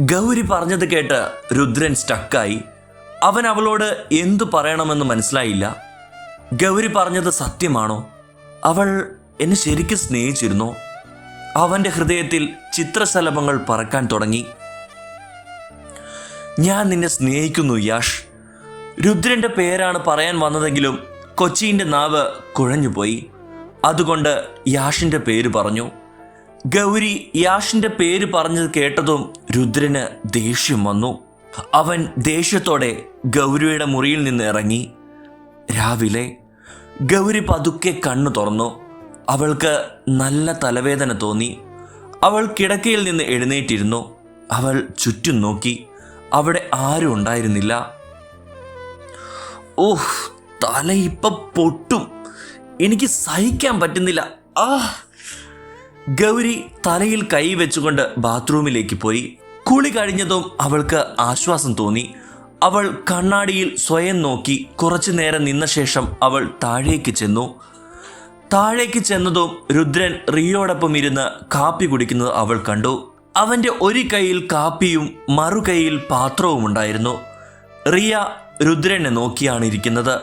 ഗൗരി പറഞ്ഞത് കേട്ട് രുദ്രൻ സ്റ്റക്കായി അവൻ അവളോട് എന്തു പറയണമെന്ന് മനസ്സിലായില്ല. ഗൗരി പറഞ്ഞത് സത്യമാണോ? അവൾ എന്നെ ശരിക്കും സ്നേഹിച്ചിരുന്നോ? അവന്റെ ഹൃദയത്തിൽ ചിത്രശലഭങ്ങൾ പറക്കാൻ തുടങ്ങി. ഞാൻ നിന്നെ സ്നേഹിക്കുന്നു യാഷ്. രുദ്രന്റെ പേരാണ് പറയാൻ വന്നതെങ്കിലും കൊച്ചിന്റെ നാവ് കുഴഞ്ഞുപോയി. അതുകൊണ്ട് യാഷിന്റെ പേര് പറഞ്ഞു. ഗൗരി യാഷിന്റെ പേര് പറഞ്ഞത് കേട്ടതും രുദ്രന് ദേഷ്യം വന്നു. അവൻ ദേഷ്യത്തോടെ ഗൗരിയുടെ മുറിയിൽ നിന്ന് ഇറങ്ങി. രാവിലെ ഗൗരി പതുക്കെ കണ്ണു തുറന്നു. അവൾക്ക് നല്ല തലവേദന തോന്നി. അവൾ കിടക്കയിൽ നിന്ന് എഴുന്നേറ്റിരുന്നു. അവൾ ചുറ്റും നോക്കി. അവിടെ ആരും ഉണ്ടായിരുന്നില്ല. ഓഹ് തല ഇപ്പം പൊട്ടും. എനിക്ക് സഹിക്കാൻ പറ്റുന്നില്ല. ആ ഗൗരി തലയിൽ കൈ വെച്ചുകൊണ്ട് ബാത്റൂമിലേക്ക് പോയി. കുളി കഴിഞ്ഞതും അവൾക്ക് ആശ്വാസം തോന്നി. അവൾ കണ്ണാടിയിൽ സ്വയം നോക്കി കുറച്ചു നേരം നിന്ന ശേഷം അവൾ താഴേക്ക് ചെന്നു. താഴേക്ക് ചെന്നതും രുദ്രൻ റിയോടൊപ്പം ഇരുന്ന് കാപ്പി കുടിക്കുന്നത് അവൾ കണ്ടു. അവന്റെ ഒരു കൈയിൽ കാപ്പിയും മറു കൈയിൽ പാത്രവും ഉണ്ടായിരുന്നു. റിയ രുദ്രനെ നോക്കിയാണ് ഇരിക്കുന്നത്.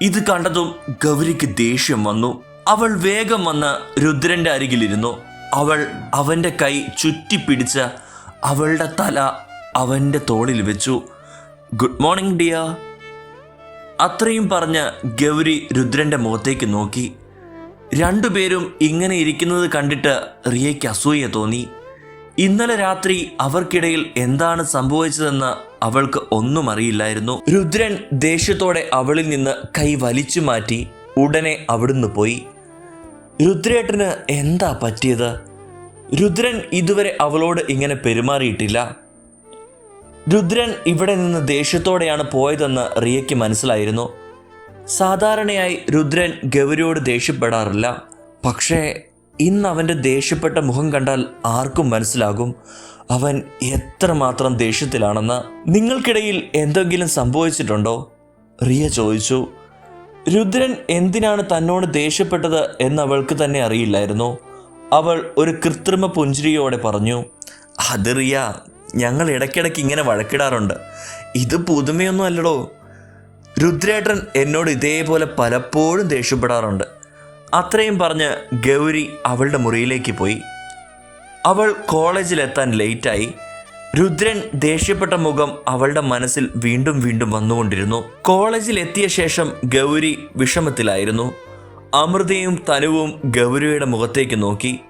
ഇത് കണ്ടതും ഗൗരിക്ക് ദേഷ്യം വന്നു. അവൾ വേഗം വന്ന് രുദ്രന്റെ അരികിലിരുന്നു. അവൾ അവന്റെ കൈ ചുറ്റിപ്പിടിച്ച് അവളുടെ തല അവന്റെ തോളിൽ വെച്ചു. ഗുഡ് മോർണിംഗ് ഡിയ അത്രയും പറഞ്ഞ് ഗൗരി രുദ്രന്റെ മുഖത്തേക്ക് നോക്കി. രണ്ടുപേരും ഇങ്ങനെ ഇരിക്കുന്നത് കണ്ടിട്ട് റിയയ്ക്ക് അസൂയ തോന്നി. ഇന്നലെ രാത്രി അവർക്കിടയിൽ എന്താണ് സംഭവിച്ചതെന്ന് അവൾക്ക് ഒന്നും അറിയില്ലായിരുന്നു. രുദ്രൻ ദേഷ്യത്തോടെ അവളിൽ നിന്ന് കൈ വലിച്ചു മാറ്റി ഉടനെ അവിടുന്ന് പോയി. രുദ്രേട്ടന് എന്താ പറ്റിയത്? രുദ്രൻ ഇതുവരെ അവളോട് ഇങ്ങനെ പെരുമാറിയിട്ടില്ല. രുദ്രൻ ഇവിടെ നിന്ന് ദേഷ്യത്തോടെയാണ് പോയതെന്ന് റിയയ്ക്ക് മനസ്സിലായിരുന്നു. സാധാരണയായി രുദ്രൻ ഗൗരിയോട് ദേഷ്യപ്പെടാറില്ല. പക്ഷേ ഇന്ന് അവന്റെ ദേഷ്യപ്പെട്ട മുഖം കണ്ടാൽ ആർക്കും മനസ്സിലാകും. അവൻ എത്രമാത്രം ദേഷ്യത്തിലാണെന്ന് നിങ്ങൾക്കിടയിൽ എന്തെങ്കിലും സംഭവിച്ചിട്ടുണ്ടോ? റിയ ചോദിച്ചു. രുദ്രൻ എന്തിനാണ് തന്നോട് ദേഷ്യപ്പെട്ടത് എന്ന് അവൾക്ക് തന്നെ അറിയില്ലായിരുന്നു. അവൾ ഒരു കൃത്രിമ പുഞ്ചിരിയോടെ പറഞ്ഞു അത് റിയ ഞങ്ങൾ ഇടയ്ക്കിടയ്ക്ക് ഇങ്ങനെ വഴക്കിടാറുണ്ട്. ഇത് പുതുമയൊന്നും അല്ലടോ. രുദ്രേട്ടൻ എന്നോട് ഇതേപോലെ പലപ്പോഴും ദേഷ്യപ്പെടാറുണ്ട്. അത്രയും പറഞ്ഞ് ഗൗരി അവളുടെ മുറിയിലേക്ക് പോയി. അവൾ കോളേജിലെത്താൻ ലേറ്റായി. രുദ്രൻ ദേഷ്യപ്പെട്ട മുഖം അവളുടെ മനസ്സിൽ വീണ്ടും വീണ്ടും വന്നുകൊണ്ടിരുന്നു. കോളേജിൽ എത്തിയ ശേഷം ഗൗരി വിഷമത്തിലായിരുന്നു. അമൃതയും തനുവും ഗൗരിയുടെ മുഖത്തേക്ക് നോക്കി.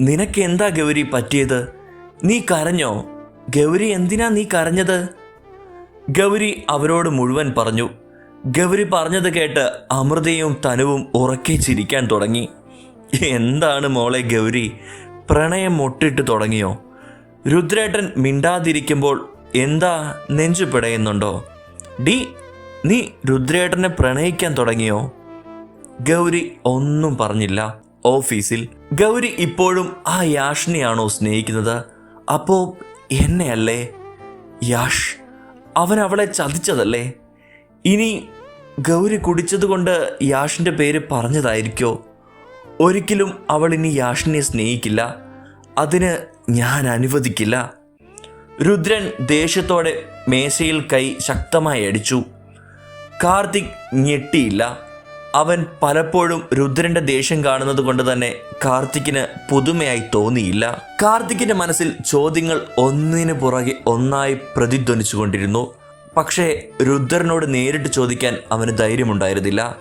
നിനക്ക് എന്താ ഗൗരി പറ്റിയത്? നീ കരഞ്ഞോ? ഗൗരി എന്തിനാ നീ കരഞ്ഞത്? ഗൗരി അവരോട് മുഴുവൻ പറഞ്ഞു. ഗൗരി പറഞ്ഞത് കേട്ട് അമൃതയും തനുവും ഉറക്കെ ചിരിക്കാൻ തുടങ്ങി. എന്താണ് മോളെ ഗൗരി? പ്രണയം മുട്ടിട്ട് തുടങ്ങിയോ? രുദ്രേട്ടൻ മിണ്ടാതിരിക്കുമ്പോൾ എന്താ നെഞ്ചു പിടയുന്നുണ്ടോ? ഡി നീ രുദ്രേട്ടനെ പ്രണയിക്കാൻ തുടങ്ങിയോ? ഗൗരി ഒന്നും പറഞ്ഞില്ല. ഓഫീസിൽ ഗൗരി ഇപ്പോഴും ആ യാഷിനെയാണോ സ്നേഹിക്കുന്നത്? അപ്പോ എന്നെയല്ലേ? യാഷ് അവൻ അവളെ ചതിച്ചതല്ലേ? ഇനി ഗൗരി കുടിച്ചതുകൊണ്ട് യാഷിന്റെ പേര് പറഞ്ഞതായിരിക്കോ? ഒരിക്കലും അവൾ ഇനി യാഷിനെ സ്നേഹിക്കില്ല. അതിന് ഞാൻ അനുവദിക്കില്ല. രുദ്രൻ ദേഷ്യത്തോടെ മേശയിൽ കൈ ശക്തമായി അടിച്ചു. കാർത്തിക് ഞെട്ടിയില്ല. അവൻ പലപ്പോഴും രുദ്രന്റെ ദേഷ്യം കാണുന്നത് കൊണ്ട് തന്നെ കാർത്തിക്കിന് പുതുമയായി തോന്നിയില്ല. കാർത്തിക്കിന്റെ മനസ്സിൽ ചോദ്യങ്ങൾ ഒന്നിനു പുറകെ ഒന്നായി പ്രതിധ്വനിച്ചുകൊണ്ടിരുന്നു. പക്ഷേ രുദ്രനോട് നേരിട്ട് ചോദിക്കാൻ അവന് ധൈര്യമുണ്ടായിരുന്നില്ല.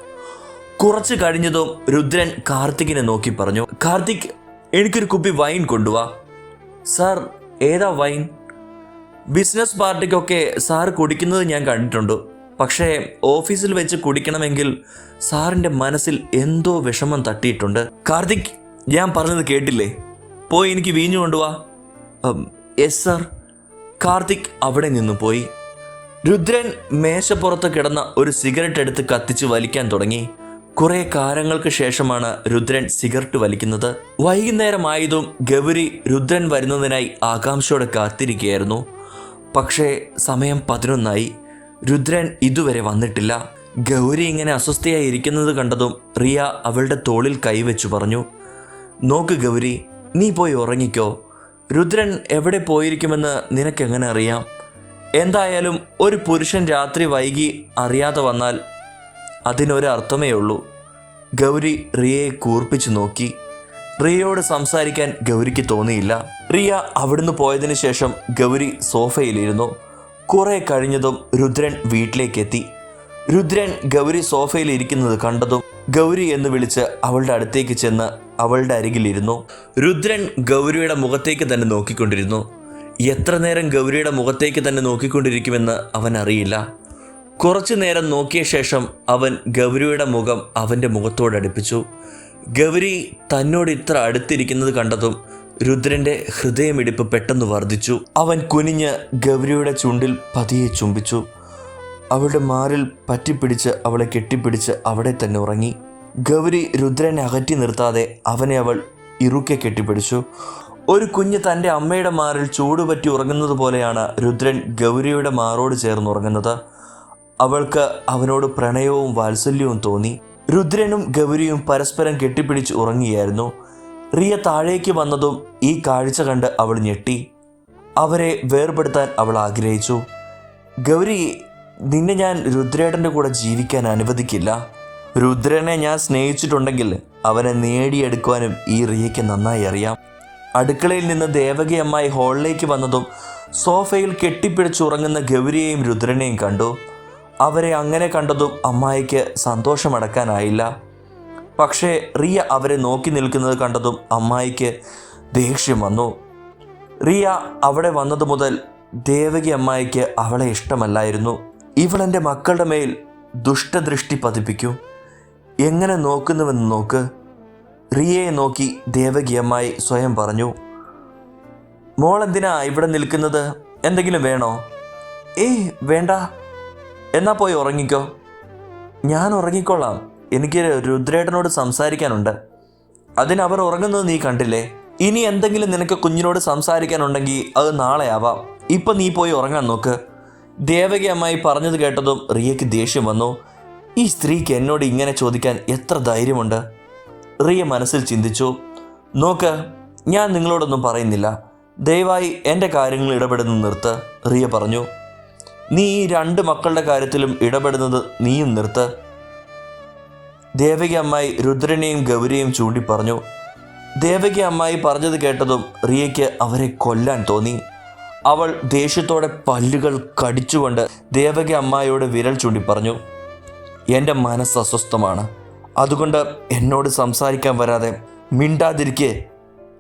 കുറച്ച് കഴിഞ്ഞതും രുദ്രൻ കാർത്തികിനെ നോക്കി പറഞ്ഞു കാർത്തിക് എനിക്കൊരു കുപ്പി വൈൻ കൊണ്ടുവാ. സാർ ഏതാ വൈൻ? ബിസിനസ് പാർട്ടിക്കൊക്കെ സാർ കുടിക്കുന്നത് ഞാൻ കണ്ടിട്ടുണ്ട്. പക്ഷേ ഓഫീസിൽ വെച്ച് കുടിക്കണമെങ്കിൽ സാറിന്റെ മനസ്സിൽ എന്തോ വിഷമം തട്ടിയിട്ടുണ്ട്. കാർത്തിക് ഞാൻ പറഞ്ഞത് കേട്ടില്ലേ? പോയി എനിക്ക് വീഞ്ഞു കൊണ്ടുവാ. S sir. കാർത്തിക് അവിടെ നിന്ന് പോയി. രുദ്രൻ മേശപ്പുറത്ത് കിടന്ന ഒരു സിഗരറ്റ് എടുത്ത് കത്തിച്ച് വലിക്കാൻ തുടങ്ങി. കുറെ കാലങ്ങൾക്ക് ശേഷമാണ് രുദ്രൻ സിഗരറ്റ് വലിക്കുന്നത്. വൈകുന്നേരമായതും ഗൗരി രുദ്രൻ വരുന്നതിനായി ആകാംക്ഷയോടെ കാത്തിരിക്കുകയായിരുന്നു. പക്ഷേ സമയം പതിനൊന്നായി. രുദ്രൻ ഇതുവരെ വന്നിട്ടില്ല. ഗൗരി ഇങ്ങനെ അസ്വസ്ഥയായി ഇരിക്കുന്നത് കണ്ടതും റിയ അവളുടെ തോളിൽ കൈവച്ചു പറഞ്ഞു നോക്ക് ഗൗരി നീ പോയി ഉറങ്ങിക്കോ. രുദ്രൻ എവിടെ പോയിരിക്കുമെന്ന് നിനക്കെങ്ങനെ അറിയാം? എന്തായാലും ഒരു പുരുഷൻ രാത്രി വൈകി അറിയാതെ വന്നാൽ അതിനൊരു അർത്ഥമേ ഉള്ളൂ. ഗൗരി റിയയെ കൂർപ്പിച്ചു നോക്കി. റിയയോട് സംസാരിക്കാൻ ഗൗരിക്ക് തോന്നിയില്ല. റിയ അവിടുന്ന് പോയതിന് ശേഷം ഗൗരി സോഫയിലിരുന്നു. കുറെ കഴിഞ്ഞതും രുദ്രൻ വീട്ടിലേക്കെത്തി. രുദ്രൻ ഗൗരി സോഫയിൽ ഇരിക്കുന്നത് കണ്ടതും ഗൗരി എന്ന് വിളിച്ച് അവളുടെ അടുത്തേക്ക് ചെന്ന് അവളുടെ അരികിലിരുന്നു. രുദ്രൻ ഗൗരിയുടെ മുഖത്തേക്ക് തന്നെ നോക്കിക്കൊണ്ടിരുന്നു. എത്ര നേരം ഗൗരിയുടെ മുഖത്തേക്ക് തന്നെ നോക്കിക്കൊണ്ടിരിക്കുമെന്ന് അവൻ അറിയില്ല കുറച്ചു നേരം നോക്കിയ ശേഷം അവൻ ഗൗരിയുടെ മുഖം അവന്റെ മുഖത്തോടടുപ്പിച്ചു ഗൗരി തന്നോട് ഇത്ര അടുത്തിരിക്കുന്നത് കണ്ടതും രുദ്രന്റെ ഹൃദയമിടിപ്പ് പെട്ടെന്ന് വർദ്ധിച്ചു. അവൻ കുനിഞ്ഞ് ഗൗരിയുടെ ചുണ്ടിൽ പതിയെ ചുംബിച്ചു. അവളുടെ മാറിൽ പറ്റിപ്പിടിച്ച് അവളെ കെട്ടിപ്പിടിച്ച് അവിടെ തന്നെ ഉറങ്ങി. ഗൗരി രുദ്രനെ അകറ്റി നിർത്താതെ അവനെ അവൾ ഇറുക്കെ കെട്ടിപ്പിടിച്ചു. ഒരു കുഞ്ഞ് തന്റെ അമ്മയുടെ മാറിൽ ചൂടുപറ്റി ഉറങ്ങുന്നത് പോലെയാണ് രുദ്രൻ ഗൗരിയുടെ മാറോട് ചേർന്ന് ഉറങ്ങുന്നത്. അവൾക്ക് അവനോട് പ്രണയവും വാത്സല്യവും തോന്നി. രുദ്രനും ഗൗരിയും പരസ്പരം കെട്ടിപ്പിടിച്ച് ഉറങ്ങിയായിരുന്നു. റിയ താഴേക്ക് വന്നതും ഈ കാഴ്ച കണ്ട് അവൾ ഞെട്ടി. അവരെ വേർപെടുത്താൻ അവൾ ആഗ്രഹിച്ചു. ഗൗരി നിന്നെ ഞാൻ രുദ്രേട്ടന്റെ കൂടെ ജീവിക്കാൻ അനുവദിക്കില്ല. രുദ്രനെ ഞാൻ സ്നേഹിച്ചിട്ടുണ്ടെങ്കിൽ അവനെ നേടിയെടുക്കുവാനും ഈ റിയയ്ക്ക് നന്നായി അറിയാം. അടുക്കളയിൽ നിന്ന് ദേവകി ഹാളിലേക്ക് വന്നതും സോഫയിൽ കെട്ടിപ്പിടിച്ചുറങ്ങുന്ന ഗൗരിയെയും രുദ്രനെയും കണ്ടു. അവരെ അങ്ങനെ കണ്ടതും അമ്മായിക്ക് സന്തോഷമടക്കാനായില്ല. പക്ഷേ റിയ അവരെ നോക്കി നിൽക്കുന്നത് കണ്ടതും അമ്മായിക്ക് ദേഷ്യം വന്നു. റിയ അവിടെ വന്നത് മുതൽ ദേവകി അമ്മായിക്ക് അവളെ ഇഷ്ടമല്ലായിരുന്നു. ഇവളെന്റെ മക്കളുടെ മേൽ ദുഷ്ടദൃഷ്ടി പതിപ്പിക്കും. എങ്ങനെ നോക്കുന്നുവെന്ന് നോക്ക്. റിയയെ നോക്കി ദേവകി അമ്മായി സ്വയം പറഞ്ഞു മോളെന്തിനാ ഇവിടെ നിൽക്കുന്നത്? എന്തെങ്കിലും വേണോ? ഏയ് വേണ്ട. എന്നാ പോയി ഉറങ്ങിക്കോ. ഞാൻ ഉറങ്ങിക്കൊള്ളാം എനിക്ക് രുദ്രേട്ടനോട് സംസാരിക്കാനുണ്ട്. അതിന് അവർ ഉറങ്ങുന്നത് നീ കണ്ടില്ലേ? ഇനി എന്തെങ്കിലും നിനക്ക് കുഞ്ഞിനോട് സംസാരിക്കാനുണ്ടെങ്കിൽ അത് നാളെ ആവാം. ഇപ്പൊ നീ പോയി ഉറങ്ങാൻ നോക്ക്. ദേവകി അമ്മായി പറഞ്ഞത് കേട്ടതും റിയയ്ക്ക് ദേഷ്യം വന്നു. ഈ സ്ത്രീക്ക് എന്നോട് ഇങ്ങനെ ചോദിക്കാൻ എത്ര ധൈര്യമുണ്ട്? റിയ മനസ്സിൽ ചിന്തിച്ചു. നോക്ക് ഞാൻ നിങ്ങളോടൊന്നും പറയുന്നില്ല. ദയവായി എന്റെ കാര്യങ്ങൾ ഇടപെടുന്ന നിർത്ത് റിയ പറഞ്ഞു. നീ ഈ രണ്ട് മക്കളുടെ കാര്യത്തിലും ഇടപെടുന്നത് നീയും നിർത്ത്. ദേവകി അമ്മായി രുദ്രനെയും ഗൗരിയെയും ചൂണ്ടി പറഞ്ഞു. ദേവകി അമ്മായി പറഞ്ഞത് കേട്ടതും റിയയ്ക്ക് അവരെ കൊല്ലാൻ തോന്നി. അവൾ ദേഷ്യത്തോടെ പല്ലുകൾ കടിച്ചുകൊണ്ട് ദേവകി അമ്മായിയോട് വിരൽ ചൂണ്ടി പറഞ്ഞു എന്റെ മനസ്സ് അസ്വസ്ഥമാണ്. അതുകൊണ്ട് എന്നോട് സംസാരിക്കാൻ വരാതെ മിണ്ടാതിരിക്കേ.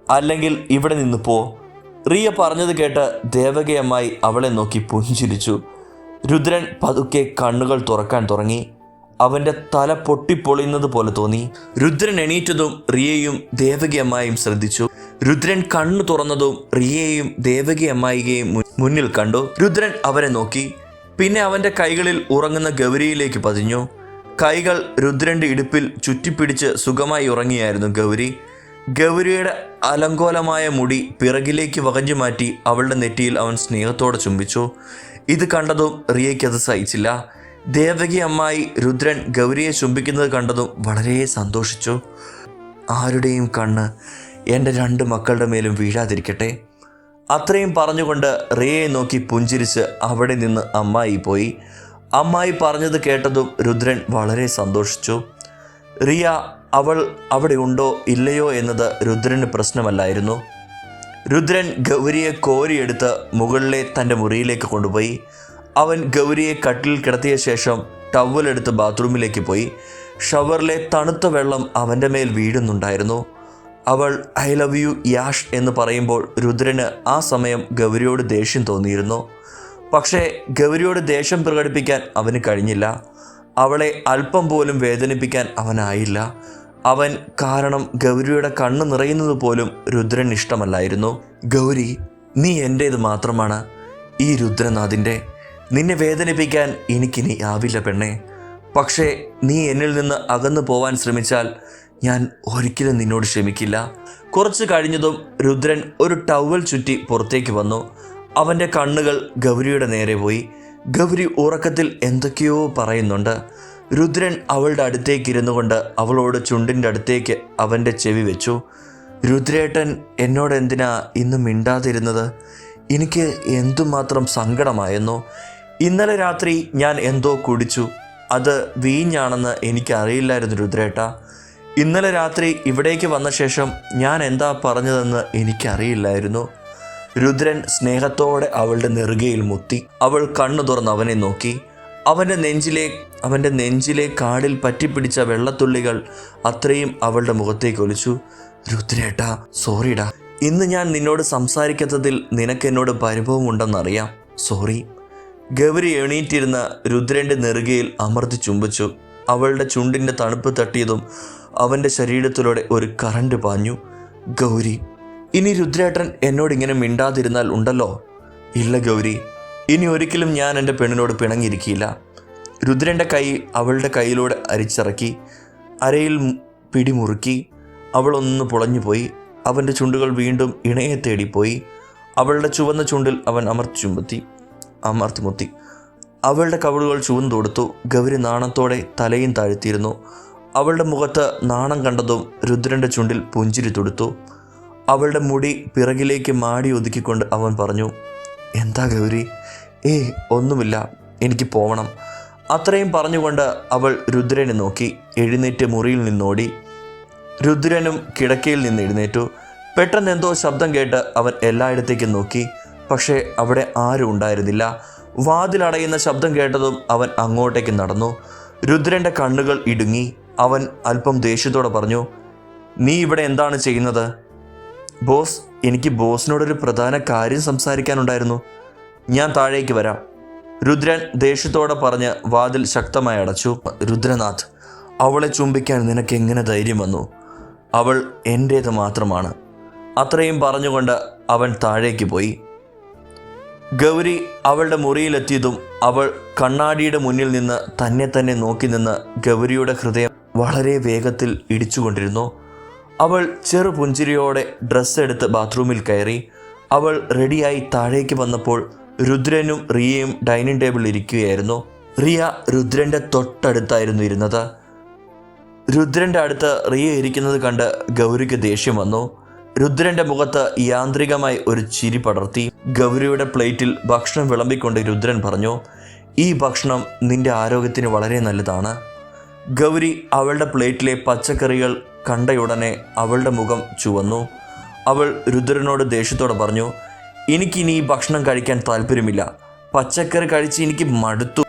അല്ലെങ്കിൽ ഇവിടെ നിന്ന് പോ. റിയ പറഞ്ഞത് കേട്ട് ദേവകയമ്മായി അവളെ നോക്കി പുഞ്ചിരിച്ചു. രുദ്രൻ പതുക്കെ കണ്ണുകൾ തുറക്കാൻ തുടങ്ങി. അവന്റെ തല പൊട്ടിപ്പൊളിയുന്നത് പോലെ തോന്നി. രുദ്രൻ എണീറ്റതും റിയയും ദേവകി അമ്മായിയും ശ്രദ്ധിച്ചു. രുദ്രൻ കണ്ണു തുറന്നതും റിയയെയും ദേവകി അമ്മായികയും മുന്നിൽ കണ്ടു. രുദ്രൻ അവരെ നോക്കി. പിന്നെ അവന്റെ കൈകളിൽ ഉറങ്ങുന്ന ഗൗരിയിലേക്ക് പതിഞ്ഞു. കൈകൾ രുദ്രന്റെ ഇടുപ്പിൽ ചുറ്റിപ്പിടിച്ച് സുഖമായി ഉറങ്ങിയായിരുന്നു ഗൗരി. ഗൗരിയുടെ അലങ്കോലമായ മുടി പിറകിലേക്ക് വകഞ്ഞു മാറ്റി അവളുടെ നെറ്റിയിൽ അവൻ സ്നേഹത്തോടെ ചുംബിച്ചു. ഇത് കണ്ടതും റിയയ്ക്ക് അത് സഹിച്ചില്ല. ദേവകി അമ്മായി രുദ്രൻ ഗൗരിയെ ചുംബിക്കുന്നത് കണ്ടതും വളരെ സന്തോഷിച്ചു. ആരുടെയും കണ്ണ് എന്റെ രണ്ട് മക്കളുടെ മേലും വീഴാതിരിക്കട്ടെ. അത്രയും പറഞ്ഞുകൊണ്ട് റിയയെ നോക്കി പുഞ്ചിരിച്ച് അവിടെ നിന്ന് അമ്മായി പോയി. അമ്മായി പറഞ്ഞത് കേട്ടതും രുദ്രൻ വളരെ സന്തോഷിച്ചു. റിയ അവൾ അവിടെ ഉണ്ടോ ഇല്ലയോ എന്നത് രുദ്രന് പ്രശ്നമല്ലായിരുന്നു. രുദ്രൻ ഗൗരിയെ കോരിയെടുത്ത് മുകളിലെ തന്റെ മുറിയിലേക്ക് കൊണ്ടുപോയി. അവൻ ഗൗരിയെ കട്ടിൽ കിടത്തിയ ശേഷം ടവലെടുത്ത് ബാത്റൂമിലേക്ക് പോയി. ഷവറിലെ തണുത്ത വെള്ളം അവന്റെ മേൽ വീഴുന്നുണ്ടായിരുന്നു. അവൾ ഐ ലവ് യു യാഷ് എന്ന് പറയുമ്പോൾ രുദ്രന് ആ സമയം ഗൗരിയോട് ദേഷ്യം തോന്നിയിരുന്നു. പക്ഷേ ഗൗരിയോട് ദേഷ്യം പ്രകടിപ്പിക്കാൻ അവന് കഴിഞ്ഞില്ല. അവളെ അല്പം പോലും വേദനിപ്പിക്കാൻ അവനായില്ല. അവൻ കാരണം ഗൗരിയുടെ കണ്ണ് നിറയുന്നത് പോലും രുദ്രൻ ഇഷ്ടമല്ലായിരുന്നു. ഗൗരി നീ എന്റേത് മാത്രമാണ്? ഈ രുദ്രനാഥിന്റെ നിന്നെ വേദനിപ്പിക്കാൻ എനിക്കിനി ആവില്ല പെണ്ണെ. പക്ഷേ നീ എന്നിൽ നിന്ന് അകന്നു പോവാൻ ശ്രമിച്ചാൽ ഞാൻ ഒരിക്കലും നിന്നോട് ക്ഷമിക്കില്ല. കുറച്ച് കഴിഞ്ഞതും രുദ്രൻ ഒരു ടവൽ ചുറ്റി പുറത്തേക്ക് വന്നു. അവന്റെ കണ്ണുകൾ ഗൗരിയുടെ നേരെ പോയി. ഗൗരി ഉറക്കത്തിൽ എന്തൊക്കെയോ പറയുന്നുണ്ട്. രുദ്രൻ അവളുടെ അടുത്തേക്ക് ഇരുന്നു കൊണ്ട് അവളോട് ചുണ്ടിന്റെ അടുത്തേക്ക് അവന്റെ ചെവി വെച്ചു. രുദ്രേട്ടൻ എന്നോട് എന്തിനാ ഇന്ന് മിണ്ടാതിരുന്നത്? എനിക്ക് എന്തുമാത്രം സങ്കടമായിരുന്നു ഇന്നലെ രാത്രി ഞാൻ എന്തോ കുടിച്ചു. അത് വീഞ്ഞാണെന്ന് എനിക്കറിയില്ലായിരുന്നു രുദ്രേട്ട. ഇന്നലെ രാത്രി ഇവിടേക്ക് വന്ന ശേഷം ഞാൻ എന്താ പറഞ്ഞതെന്ന് എനിക്കറിയില്ലായിരുന്നു. രുദ്രൻ സ്നേഹത്തോടെ അവളുടെ നെറുകയിൽ മുത്തി. അവൾ കണ്ണു തുറന്ന് അവനെ നോക്കി. അവന്റെ നെഞ്ചിലെ അവന്റെ നെഞ്ചിലെ കാടിൽ പറ്റിപ്പിടിച്ച വെള്ളത്തുള്ളികൾ അത്രയും അവളുടെ മുഖത്തേക്ക് ഒലിച്ചു. രുദ്രേട്ടാ സോറിടാ. ഇന്ന് ഞാൻ നിന്നോട് സംസാരിക്കാത്തതിൽ എന്നോട് പരിഭവമുണ്ടെന്നറിയാം. സോറി. ഗൗരി എണീറ്റിരുന്ന രുദ്രന്റെ നെറുകയിൽ അമർത്തി ചുംബിച്ചു. അവളുടെ ചുണ്ടിന്റെ തണുപ്പ് തട്ടിയതും അവന്റെ ശരീരത്തിലൂടെ ഒരു കറണ്ട് പാഞ്ഞു. ഗൗരി ഇനി രുദ്രേട്ടൻ എന്നോട് ഇങ്ങനെ മിണ്ടാതിരുന്നാൽ ഉണ്ടല്ലോ? ഇല്ല ഗൗരി. ഇനി ഒരിക്കലും ഞാൻ എന്റെ പെണ്ണിനോട് പിണങ്ങിയിരിക്കില്ല. രുദ്രന്റെ കൈ അവളുടെ കയ്യിലൂടെ അരിച്ചിറക്കി അരയിൽ പിടിമുറുക്കി അവളൊന്ന് പുളഞ്ഞുപോയി അവന്റെ ചുണ്ടുകൾ വീണ്ടും ഇണയെ തേടിപ്പോയി അവളുടെ ചുവന്ന ചുണ്ടിൽ അവൻ അമർത്തി ചുമത്തി അമർത്തി മുത്തി. അവളുടെ കവിളുകൾ ചുവന്നു കൊടുത്തു ഗൗരി നാണത്തോടെ തലയും താഴ്ത്തിയിരുന്നു. അവളുടെ മുഖത്ത് നാണം കണ്ടതും രുദ്രന്റെ ചുണ്ടിൽ പുഞ്ചിരി തൊടുത്തു. അവളുടെ മുടി പിറകിലേക്ക് മാടി ഒതുക്കിക്കൊണ്ട് അവൻ പറഞ്ഞു എന്താ ഗൗരി? ഏ ഒന്നുമില്ല. എനിക്ക് പോവണം. അത്രയും പറഞ്ഞുകൊണ്ട് അവൾ രുദ്രനെ നോക്കി. എഴുന്നേറ്റ് മുറിയിൽ നിന്നോടി. രുദ്രനും കിടക്കയിൽ നിന്ന് എഴുന്നേറ്റു. പെട്ടെന്ന് എന്തോ ശബ്ദം കേട്ട് അവൻ എല്ലായിടത്തേക്കും നോക്കി. പക്ഷേ അവിടെ ആരും ഉണ്ടായിരുന്നില്ല. വാതിലടയുന്ന ശബ്ദം കേട്ടതും അവൻ അങ്ങോട്ടേക്ക് നടന്നു. രുദ്രന്റെ കണ്ണുകൾ ഇടുങ്ങി. അവൻ അല്പം ദേഷ്യത്തോടെ പറഞ്ഞു നീ ഇവിടെ എന്താണ് ചെയ്യുന്നത്? ബോസ് എനിക്ക് ബോസിനോടൊരു പ്രധാന കാര്യം സംസാരിക്കാനുണ്ടായിരുന്നു. ഞാൻ താഴേക്ക് വരാം. രുദ്രൻ ദേഷ്യത്തോടെ പറഞ്ഞ് വാതിൽ ശക്തമായി അടച്ചു. രുദ്രനാഥ് അവളെ ചുംബിക്കാൻ നിനക്ക് എങ്ങനെ ധൈര്യം വന്നു? അവൾ എന്റേത് മാത്രമാണ്. അത്രയും പറഞ്ഞുകൊണ്ട് അവൻ താഴേക്ക് പോയി. ഗൗരി അവളുടെ മുറിയിലെത്തിയതും അവൾ കണ്ണാടിയുടെ മുന്നിൽ നിന്ന് തന്നെ തന്നെ നോക്കി നിന്ന് ഗൗരിയുടെ ഹൃദയം വളരെ വേഗത്തിൽ ഇടിച്ചുകൊണ്ടിരുന്നു. അവൾ ചെറു പുഞ്ചിരിയോടെ ഡ്രസ്സ് എടുത്ത് ബാത്റൂമിൽ കയറി. അവൾ റെഡിയായി താഴേക്ക് വന്നപ്പോൾ രുദ്രനും റിയയും ഡൈനിങ് ടേബിളിൽ ഇരിക്കുകയായിരുന്നു. റിയ രുദ്രന്റെ തൊട്ടടുത്തായിരുന്നു ഇരുന്നത്. രുദ്രന്റെ അടുത്ത് റിയ ഇരിക്കുന്നത് കണ്ട് ഗൗരിക്ക് ദേഷ്യം വന്നു. രുദ്രന്റെ മുഖത്ത് യാന്ത്രികമായി ഒരു ചിരി പടർത്തി. ഗൗരിയുടെ പ്ലേറ്റിൽ ഭക്ഷണം വിളമ്പിക്കൊണ്ട് രുദ്രൻ പറഞ്ഞു ഈ ഭക്ഷണം നിന്റെ ആരോഗ്യത്തിന് വളരെ നല്ലതാണ്. ഗൗരി അവളുടെ പ്ലേറ്റിലെ പച്ചക്കറികൾ കണ്ടയുടനെ അവളുടെ മുഖം ചുവന്നു. അവൾ രുദ്രനോട് ദേഷ്യത്തോടെ പറഞ്ഞു എനിക്കിനി ഭക്ഷണം കഴിക്കാൻ താല്പര്യമില്ല. പച്ചക്കറി കഴിച്ച് എനിക്ക് മടുത്തു